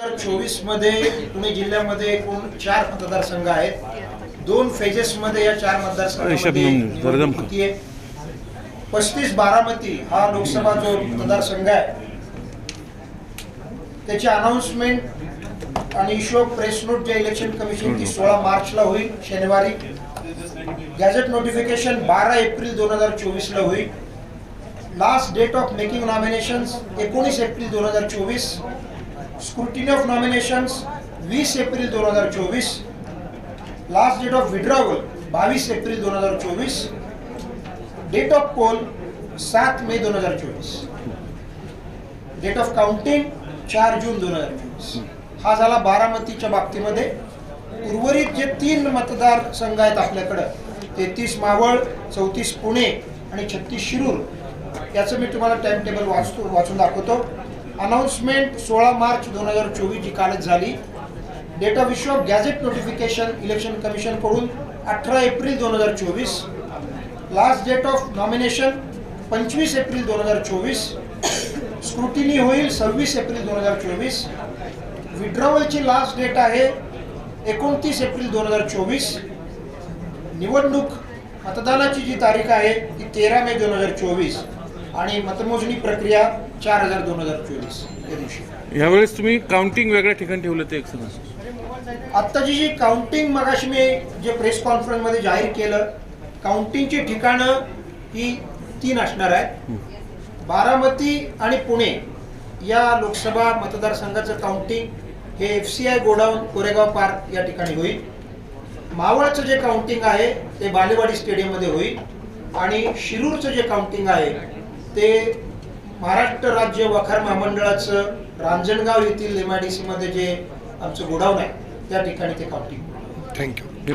हजार चोवीसमध्ये पुणे जिल्ह्यामध्ये एकूण चार मतदारसंघ आहेत. दोन फेजेस मध्ये या चार मतदारसंघामध्ये पस्तीस बारामती हा लोकसभा जो मतदारसंघ आहे. त्याची अनाऊन्समेंट आणि इश्यू ऑफ प्रेस नोट जे इलेक्शन कमिशनची सोळा मार्चला होईल शनिवारी. गॅझेट नोटिफिकेशन बारा एप्रिल दोन हजार चोवीसला होईल. Last date of making nominations एकोणीस एप्रिल दोन हजार चोवीस. स्क्रुटिनी ऑफ नॉमिनेशन्स वीस एप्रिल दोन हजार चोवीस. लास्ट डेट ऑफ विड्रॉवल बावीस एप्रिल दोन हजार चोवीस. डेट ऑफ पोल सात मे दोन हजार चोवीस. डेट ऑफ काउंटिंग चार जून दोन हजार चोवीस. हा झाला बारामतीच्या बाबतीमध्ये. उर्वरित जे तीन मतदारसंघ आहेत आपल्याकडं तेहतीस मावळ चौतीस पुणे आणि छत्तीस शिरूर याचं मी तुम्हाला टाइम टेबल वाचतो वाचून दाखवतो. अनाऊन्समेंट सोळा मार्च दोन हजार चोवीस जी कालच झाली. Date of issue of gazette notification election कमिशनकडून अठरा एप्रिल दोन हजार चोवीस. लास्ट डेट ऑफ नॉमिनेशन पंचवीस एप्रिल दोन हजार चोवीस. स्क्रुटिनी होईल सव्वीस एप्रिल दोन हजार चोवीस. विड्रॉवलची लास्ट डेट आहे एकोणतीस एप्रिल दोन हजार चोवीस. निवडणूक मतदानाची जी तारीख आहे ती तेरा मे दोन हजार चोवीस. आणि मतमोजणी प्रक्रिया चार हजार दोन हजार चोवीस या दिवशी. यावेळेस तुम्ही काउंटिंग वेगळ्या ठिकाणी ठेवलं ते एक सांगा आत्ताची जी काउंटिंग मगाशी मी जे प्रेस कॉन्फरन्समध्ये जाहीर केलं काउंटिंगची ठिकाणं ही तीन असणार आहेत. बारामती आणि पुणे या लोकसभा मतदारसंघाचं काउंटिंग हे F C I godown Koregaon park या ठिकाणी होईल. मावळचं जे काउंटिंग आहे ते बालेवाडी स्टेडियममध्ये होईल. आणि शिरूरचं जे काउंटिंग आहे ते महाराष्ट्र राज्य वखार महामंडळाचं रांजणगाव येथील एम आय डी सीमध्ये जे आमचं गोडाऊन आहे त्या ठिकाणी ते काउंटिंग. थँक्यू हे